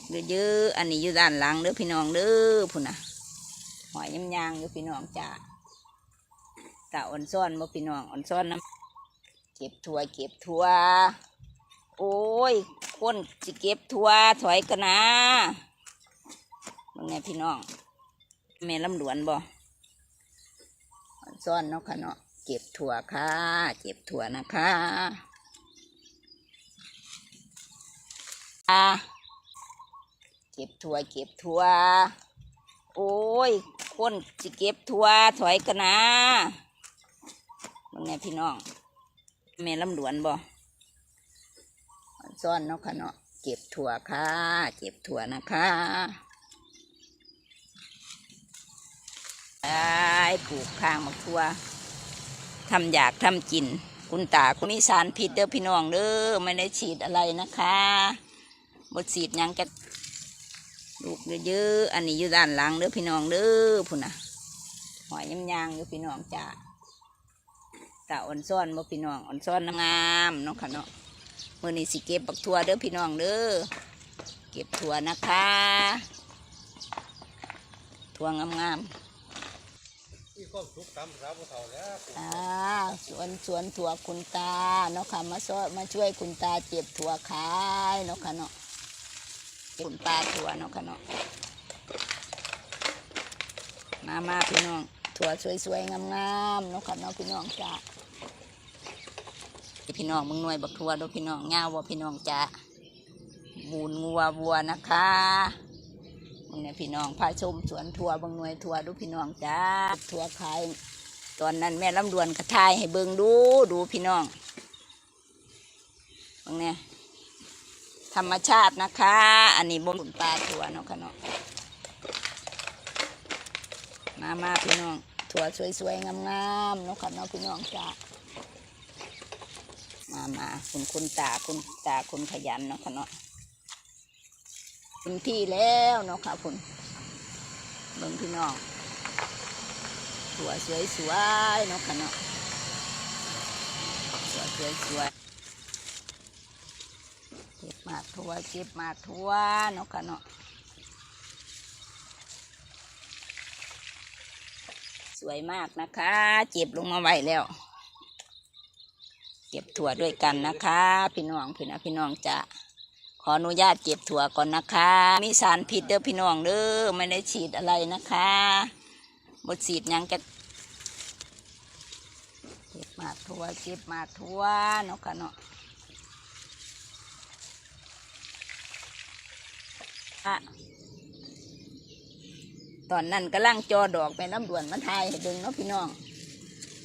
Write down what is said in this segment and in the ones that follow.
กเยอะๆ อันนี้อยู่ด้านหลังเด้อพี่น้องเด้อพุ่นน่ะหอยยำยางอยู่พี่น้องจ้าตาอ่อนซ้อนบ่พี่น้องอ่อนซ้อนน้ำเก็บถั่วเก็บถั่วโอ้ยคนสิเก็บถั่วถอยกันนะมึงไงพี่น้องแม่ลำดวนบ่อ่อนซ้อนเนาะค่ะเนาะเก็บถั่วค่ะ เก็บถั่วนะคะอ่า ก็บถั่วเก็บถั่วโอ้ยคนสิเก็บถั่วถอยกันนะมึงไงพี่น้องแม่ลำดวนบ่ซ่อนเนาะค่ะเนาะเก็บถั่วค่ะ เก็บถั่วนะคะไอ้ปลูกข้างมักถั่วทำอยากทำกิน คุณตาคุณมีสารพิษเด้อพี่น้องเด้อไม่ได้ฉีดอะไรนะคะบดฉีดยังจะ ลูกเยอะๆอันนี้อยู่ด้านหลังเด้อพี่น้องเด้อพุ่นน่ะหอยยำยางอยู่พี่น้องจ้าตาอ่อนซ้อนบ่พี่น้องอ่อนซ้อนงามเนาะค่ะเนาะมื่อนี้สิเก็บบักทั่วเด้อพี่น้องเด้อเก็บถั่วนะคะถั่วงามมีความสุขตามภาษาผู้เฒ่าแล้วๆอ่าสวนสวนถั่วคุณตาเนาะค่ะมาซ้อมาช่วยคุณตาเก็บถั่วขายเนาะค่ะเนาะ คุณตาถั่วเนาะค่ะเนาะมามาพี่น้อง ถั่วสวยๆงามๆเนาะค่ะเนาะพี่น้องจ้าพี่น้องมึงหน่วยบักถั่วด้วยพี่น้องเงาว่าพี่น้องจ้ามูลงัววัวนะคะมึงเนี่ยพี่น้องพาชมสวนถั่วบางหน่วยถั่วดูพี่น้องจ้าถั่วขายตอนนั้นแม่ลำดวนกระทายให้เบิงดูดูพี่น้องมึงเนี่ย ธรรมชาตินะคะ อันนี้บนปลาถั่วเนาะค่ะเนาะมามาพี่น้อง ถั่วสวยๆงามๆเนาะค่ะเนาะพี่น้องจ้ามามาคุณคุณตาคุณตาคุณขยันเนาะค่ะเนาะคุณที่แล้วเนาะค่ะคุณเบิ่งพี่น้องถั่วสวยๆเนาะค่ะเนาะถั่วสวยๆ มาถั่วเก็บมาถั่วเนาะค่ะเนาะสวยมากนะคะ เจ็บลงมาไว้แล้วเก็บถั่วด้วยกันนะคะ พี่น้องพี่นะพี่น้องจะขออนุญาตเก็บถั่วก่อนนะคะ มีสารพิษเด้อพี่น้องเด้อไม่ได้ฉีดอะไรนะคะบดฉีดยังจะเก็บมาถั่วเก็บมาถั่วเนาะค่ะเนาะะตอนนั้นกำลังจอดอกไปน้ำด่วนมาทายให้เบิ่งเนาะพี่น้อง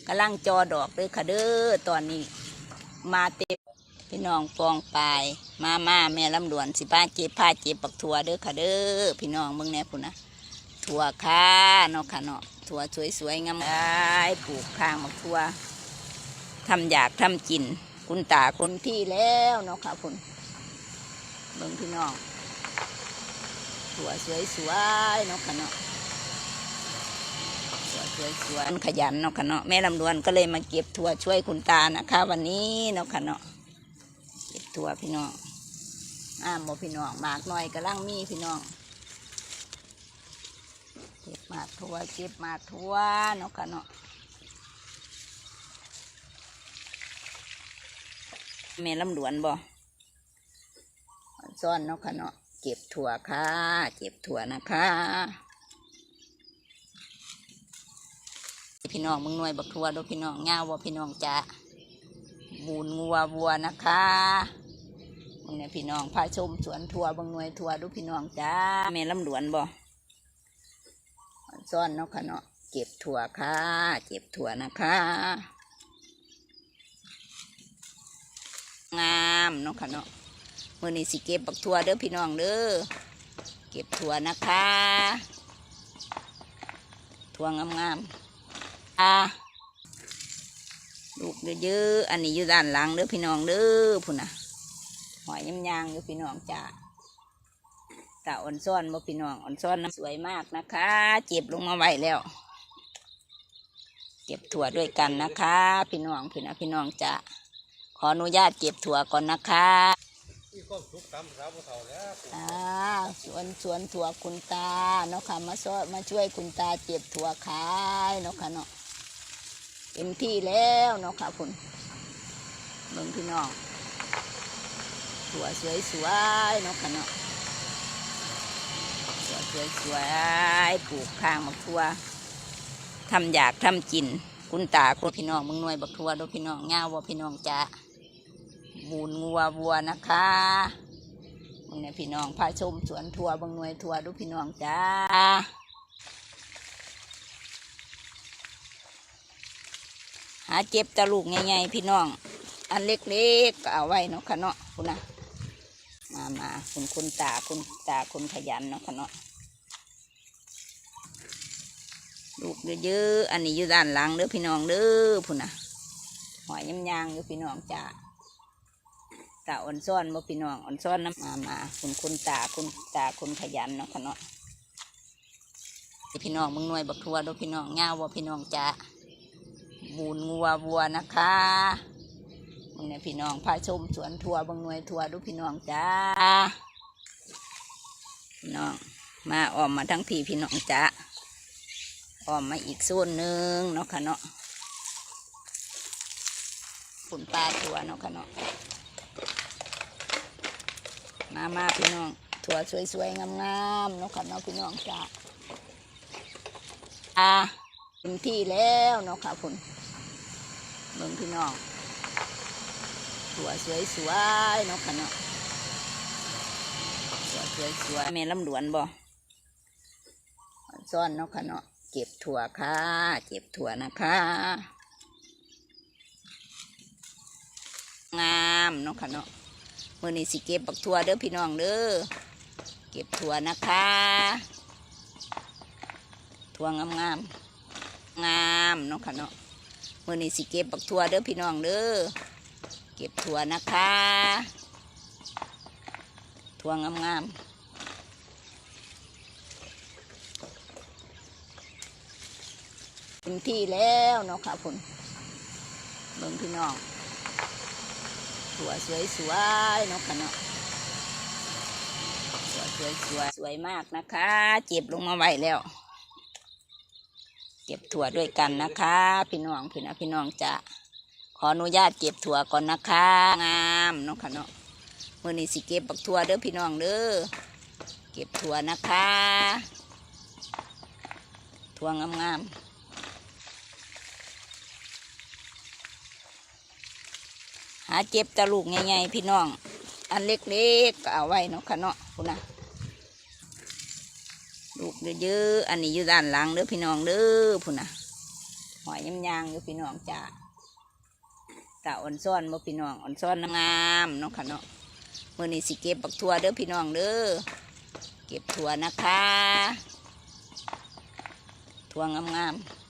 กำลังจอดอกเลยค่ะเด้อตอนนี้ มาเต็มพี่น้องปองปลายมามาแม่ลำดวนสิป้าเจ็บผ้าเจ็บปักถั่วเด้อค่ะเด้อพี่น้องเบิ่งแน่พุ่นนะถั่วค่ะเนาะค่ะเนาะถั่วสวยๆงามๆอ้ายปลูกข้างมักถั่วทำอยากทำกิน คุณตาคนที่แล้วเนาะค่ะพุ่นเบิ่งพี่น้อง ถั่วสวยๆเนาะค่ะเนาะถั่วสวยๆขยันเนาะค่ะเนาะแม่ลำดวนก็เลยมาเก็บถั่วช่วยคุณตานะคะ วันนี้เนาะค่ะเนาะเก็บถั่วพี่น้องอ้ามบ่พี่น้องหมากหน่อยกำลังมีพี่น้องเก็บหมากถั่วเก็บหมากถั่วเนาะค่ะเนาะแม่ลำดวนบ่ซ่อนเนาะค่ะเนาะ เก็บถั่วค่ะ เก็บถั่วนะคะพี่น้องมึงหน่วยบักทัวด้วยพี่น้องเงาว่าพี่น้องจะมูลงัววัวนะคะมึงเนี่ยพี่น้องพาชมสวนทัวบางหน่วยทัวดูพี่น้องจ้าแม่ลำดวนบ่ซ่อนเนาะค่ะเนาะเก็บถั่วค่ะ เก็บถั่วนะคะ งามเนาะค่ะเนาะ มื่อนี้สิเก็บบักทัวเด้อพี่น้องเด้อเก็บถั่วนะคะถั่วงามๆอ่าลูกเยอะๆอันนี้อยู่ด้านหลังเด้อพี่น้องเด้อพุ่นน่ะหอยยำยางอยู่พี่น้องจ้าตาอ่อนซ้อนบ่พี่น้องอ่อนซ้อนน้ำสวยมากนะคะ เจ็บลงมาไว้แล้ว เก็บถั่วด้วยกันนะคะ พี่น้องพี่นะพี่น้องจ้าขออนุญาตเก็บถั่วก่อนนะคะ มีความสุขตามภาษาผู้เฒ่าแล้วอ่าสวนสวนถั่วคุณตาเนาะค่ะมาซอยมาช่วยคุณตาเจ็บถั่วขายเนาะค่ะเนาะเต็มที่แล้วเนาะค่ะคุณเบิ่งพี่น้องถั่วสวยสวยๆเนาะค่ะเนาะถั่วสวยสวยๆปลูกข้างบักถั่วทำอยากทำกิน คุณตาคุณพี่น้องมึงหน่วยบักถั่วเดูพี่น้องง่าวว่าพี่น้องจะ มูลงัววัวนะคะมึงเนี่ยพี่น้องพาชมสวนถั่วบางหน่วยถั่วดูพี่น้องจ้าหาเจ็บตะลูกใหญ่ๆพี่น้อง อันเล็กๆก็เอาไว้เนาะค่ะเนาะคุณนะมามาคุณคุณตาคุณตาคุณขยันเนาะค่ะเนาะลูกเยอะๆอันนี้อยู่ด้านหลังเด้อพี่น้องเด้อพุ่นนะหอยยำยางอยู่พี่น้องจ้า ตาอ่อนซ้อนบ่พี่น้องอ่อนซ้อนน้ำมามาคุณคุณตาคุณตาคุณขยันเนาะค่ะเนาะพี่น้องมึงหน่วยบักทัวเด้อพี่น้องง่าวบ่พี่น้องจ้ามูลงัววัวนะคะมึงเนี่ยพี่น้องพาชมสวนทัวบางหน่วยทัวดูพี่น้องจ้าพี่น้องมาออมมาทั้งพี่พี่น้องจ้าออมมาอีกโซนหนึ่งเนาะค่ะเนาะฝุ่นปลาตัวเนาะค่ะเนาะ มามาพี่น้อง ถั่วสวยๆ งามๆนาะค่ะเนาะพี่น้องจ้าอ่าเต็มที่แล้วนาะค่ะคุณเบิ่งพี่น้อง ถั่วสวยๆนาะค่ะเนาะถั่วสวยๆแม่ลำดวนบ่ซ่อนนาะค่ะเนาะเก็บถั่วค่ะ เก็บถั่วนะคะงามนาะค่ะเนาะ มื่อนี้สิเก็บบักถั่วเด้อพี่น้องเด้อเก็บถั่วนะคะถั่วงามงามงามเนาะค่ะเนาะมื่อนี้สิเก็บบักถั่วเด้อพี่น้องเด้อเก็บถั่วนะคะถั่วงามงามเต็มที่แล้วเนาะค่ะคุณเบิ่งพี่น้อง ถั่วสวยสวยๆเนาะค่ะเนาะถั่วสวยสวยๆสวยมากนะคะ เจ็บลงมาไว้แล้ว เก็บถั่วด้วยกันนะคะ พี่น้องพี่นะพี่น้องจะขออนุญาตเก็บถั่วก่อนนะคะ งามเนาะค่ะเนาะมื่อนี้สิเก็บบักถั่วเด้อพี่น้องเด้อเก็บถั่วนะคะ ถั่วงามๆาเจ็บตะลูกใหญ่ๆพี่น้อง อันเล็กๆก็เอาไว้เนาะค่ะเนาะคุณนะลูกเยอะๆอันนี้อยู่ด้านหลังเด้อพี่น้องเด้อพุ่นนะหอยยำยางอยู่พี่น้องจ้าตาอ่อนซ้อนบ่พี่น้องอ่อนซ้อนงามเนาะค่ะเนาะมื่อนี้สิเก็บบักทั่วเด้อพี่น้องเด้อเก็บถั่วนะคะถั่วงามๆ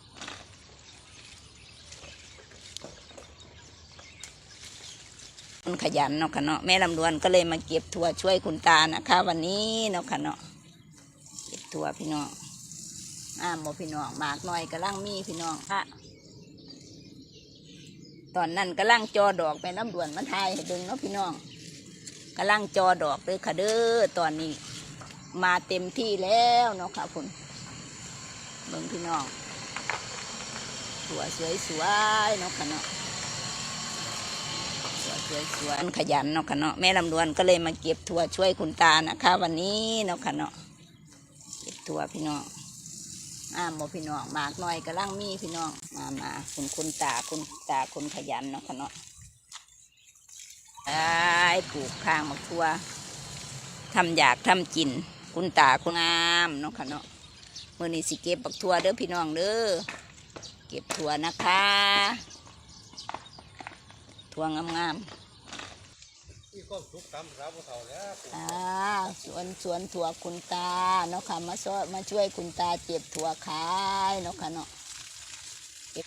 คนขยันเนาะค่ะเนาะแม่ลำดวนก็เลยมาเก็บถั่วช่วยคุณตานะคะ วันนี้เนาะค่ะเนาะเก็บถั่วพี่น้องอ้ามบ่พี่น้องหมากหน่อยกระลังมีพี่น้องค่ะตอนนั้นกระลังจอดอกแม่ลำดวนมาไทยดึงเนาะพี่น้องกระลังจอดอกเลยค่ะเด้อตอนนี้ มาเต็มที่แล้วเนาะค่ะคุณเบิ่งพี่น้องถั่วสวยๆเนาะค่ะเนาะ สวยๆขยันเนาะค่ะเนาะแม่ลำดวนก็เลยมาเก็บถั่วช่วยคุณตานะคะ วันนี้เนาะค่ะเนาะเก็บถั่วพี่น้องอ้ามบ่พี่น้องหมากหน่อยกำลังมีพี่น้องมามาคุณคุณตาคุณตาคุณขยันเนาะค่ะเนาะไอ้ปลูกข้างมักทั่วทำอยากทำกิน คุณตาคุณงามเนาะค่ะเนาะเมื่อนี้สิเก็บบักทั่วเด้อพี่น้องเด้อเก็บถั่วนะคะถั่วงามๆ ความสุขตามภาษาผู้เฒ่าแล้วปลูกอ่าสวนสวนถั่วคุณตาเนาะค่ะมาซอยมาช่วยคุณตาเจ็บถั่วขายเนาะค่ะเนาะเก็บ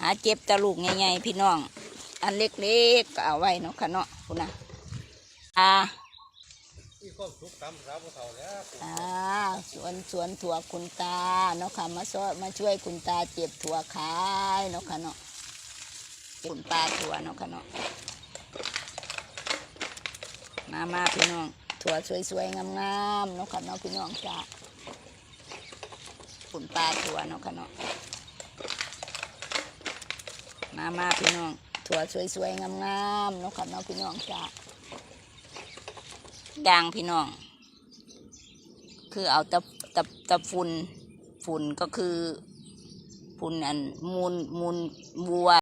หาเจ็บตะลูกใหญ่ๆพี่น้อง อันเล็กๆก็เอาไว้เนาะค่ะเนาะคุณนะอ่ามีความสุขตามภาษาผู้เฒ่าแล้วปลูกอ่าสวนสวนถั่วคุณตาเนาะค่ะมาซอยมาช่วยคุณตาเจ็บถั่วขายเนาะค่ะเนาะ ปุ่นปลาถั่วเนาะค่ะเนาะมามาพี่น้อง ถั่วสวยๆงามๆเนาะค่ะเนาะพี่น้องจ้าปุ่นปลาถั่วเนาะค่ะเนาะมามาพี่น้อง ถั่วสวยๆงามๆเนาะค่ะเนาะพี่น้องจ้าด่างพี่น้อง คือเอาตะตะตะฝุ่นฝุ่นก็คือฝุ่นอันมูลมูลวัว